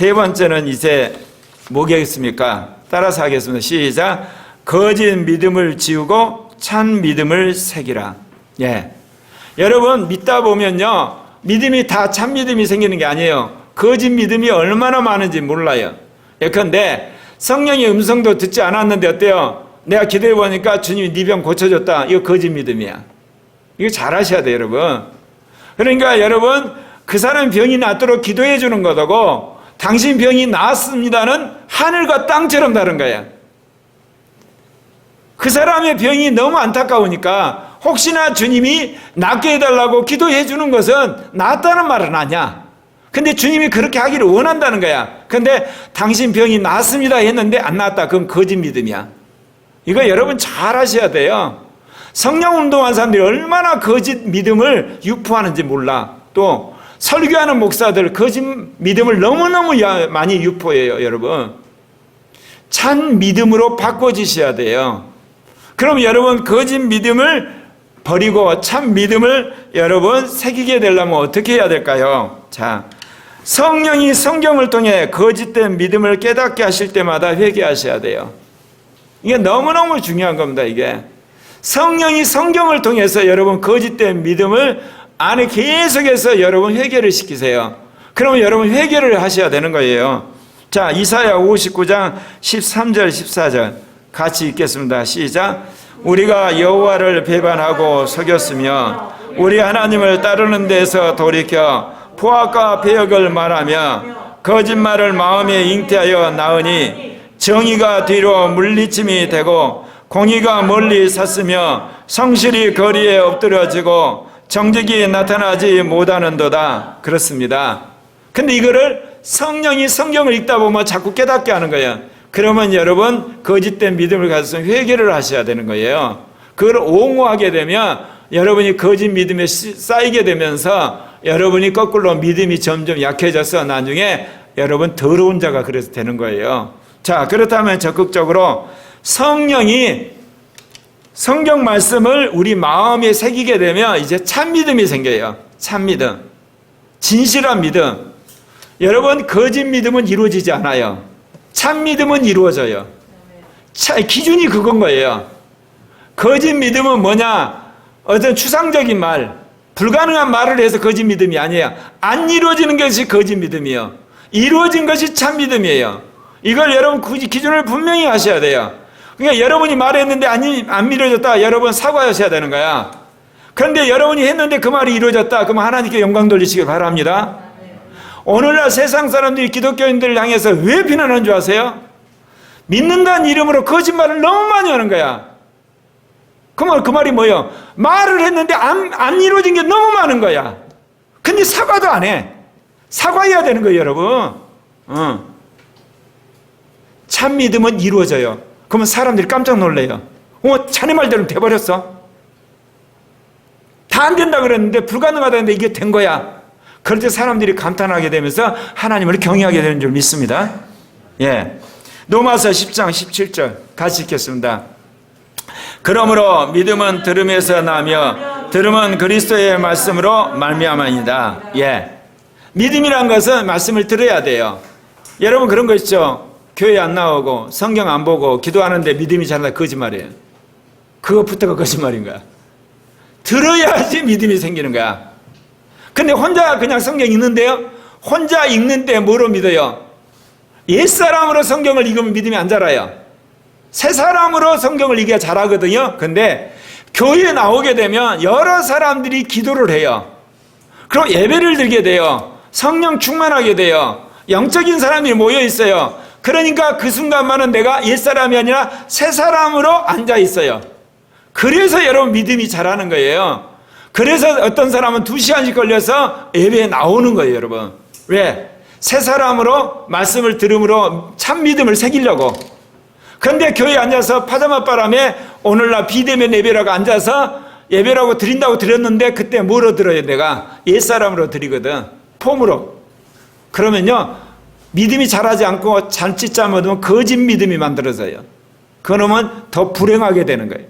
세 번째는 이제 뭐겠습니까? 따라서 하겠습니다. 시작. 거짓 믿음을 지우고 참 믿음을 새기라. 예. 여러분 믿다 보면요. 믿음이 다 참 믿음이 생기는 게 아니에요. 거짓 믿음이 얼마나 많은지 몰라요. 예컨대 성령의 음성도 듣지 않았는데 어때요? 내가 기도해 보니까 주님이 네 병 고쳐줬다. 이거 거짓 믿음이야. 이거 잘 하셔야 돼요, 여러분. 그러니까 여러분 그 사람 병이 낫도록 기도해 주는 거고 당신 병이 나았습니다는 하늘과 땅처럼 다른 거야. 그 사람의 병이 너무 안타까우니까 혹시나 주님이 낫게 해달라고 기도해 주는 것은 낫다는 말은 아니야. 근데 주님이 그렇게 하기를 원한다는 거야. 근데 당신 병이 나았습니다 했는데 안 나았다. 그건 거짓 믿음이야. 이거 여러분 잘 하셔야 돼요. 성령 운동한 사람들이 얼마나 거짓 믿음을 유포하는지 몰라. 또 설교하는 목사들 거짓 믿음을 너무너무 야- 많이 유포해요, 여러분. 참 믿음으로 바꿔주셔야 돼요. 그럼 여러분 거짓 믿음을 버리고 참 믿음을 여러분 새기게 되려면 어떻게 해야 될까요? 자, 성령이 성경을 통해 거짓된 믿음을 깨닫게 하실 때마다 회개하셔야 돼요. 이게 너무너무 중요한 겁니다, 이게. 성령이 성경을 통해서 여러분 거짓된 믿음을 안에 계속해서 여러분 회개를 시키세요. 그러면 여러분 회개를 하셔야 되는 거예요. 자, 이사야 59장 13절 14절 같이 읽겠습니다. 시작. 우리가 여호와를 배반하고 속였으며 우리 하나님을 따르는 데서 돌이켜 포악과 배역을 말하며 거짓말을 마음에 잉태하여 나으니 정의가 뒤로 물리침이 되고 공의가 멀리 섰으며 성실이 거리에 엎드려지고 정직이 나타나지 못하는도다. 그렇습니다. 근데 이거를 성령이 성경을 읽다 보면 자꾸 깨닫게 하는 거예요. 그러면 여러분 거짓된 믿음을 가져서 회개를 하셔야 되는 거예요. 그걸 옹호하게 되면 여러분이 거짓 믿음에 씨- 쌓이게 되면서 여러분이 거꾸로 믿음이 점점 약해져서 나중에 여러분 더러운 자가 그래서 되는 거예요. 자, 그렇다면 적극적으로 성령이 성경 말씀을 우리 마음에 새기게 되면 이제 참 믿음이 생겨요. 참 믿음. 진실한 믿음. 여러분, 거짓 믿음은 이루어지지 않아요. 참 믿음은 이루어져요. 차, 기준이 그건 거예요. 거짓 믿음은 뭐냐? 어떤 추상적인 말, 불가능한 말을 해서 거짓 믿음이 아니에요. 안 이루어지는 것이 거짓 믿음이에요. 이루어진 것이 참 믿음이에요. 이걸 여러분 굳이 기준을 분명히 하셔야 돼요. 그러니까 여러분이 말했는데 안, 안 이루어졌다. 여러분 사과하셔야 되는 거야. 그런데 여러분이 했는데 그 말이 이루어졌다. 그럼 하나님께 영광 돌리시길 바랍니다. 오늘날 세상 사람들이 기독교인들을 향해서 왜 비난하는 줄 아세요? 믿는다는 이름으로 거짓말을 너무 많이 하는 거야. 그 말, 그 말이 뭐예요? 말을 했는데 안, 안 이루어진 게 너무 많은 거야. 근데 사과도 안 해. 사과해야 되는 거예요, 여러분. 어. 참 믿음은 이루어져요. 그러면 사람들이 깜짝 놀래요. 어, 자네 말대로 돼버렸어. 다 안 된다 그랬는데 불가능하다는데 이게 된 거야. 그럴 때 사람들이 감탄하게 되면서 하나님을 경외하게 되는 줄 믿습니다. 예. 로마서 10장 17절 같이 읽겠습니다. 그러므로 믿음은 들음에서 나며 들음은 그리스도의 말씀으로 말미암아이다. 예. 믿음이란 것은 말씀을 들어야 돼요. 여러분 그런 거 있죠. 교회 안 나오고 성경 안 보고 기도하는데 믿음이 잘나 거짓말이에요. 그것부터가 거짓말인 거야. 들어야지 믿음이 생기는 거야. 근데 혼자 그냥 성경 읽는데요. 혼자 읽는데 뭐로 믿어요? 옛사람으로 성경을 읽으면 믿음이 안 자라요. 새 사람으로 성경을 읽어야 잘하거든요. 근데 교회에 나오게 되면 여러 사람들이 기도를 해요. 그럼 예배를 드리게 돼요. 성령 충만하게 돼요. 영적인 사람이 모여 있어요. 그러니까 그 순간만은 내가 옛사람이 아니라 새 사람으로 앉아 있어요. 그래서 여러분 믿음이 자라는 거예요. 그래서 어떤 사람은 두 시간씩 걸려서 예배에 나오는 거예요, 여러분. 왜? 새 사람으로 말씀을 들음으로 참 믿음을 새기려고. 그런데 교회에 앉아서 파자마 바람에 오늘날 비대면 예배라고 앉아서 예배라고 드린다고 드렸는데 그때 뭐로 들어요, 내가? 옛사람으로 드리거든. 폼으로. 그러면요, 믿음이 자라지 않고 잔치 잘못하면 거짓 믿음이 만들어져요. 그러면 더 불행하게 되는 거예요.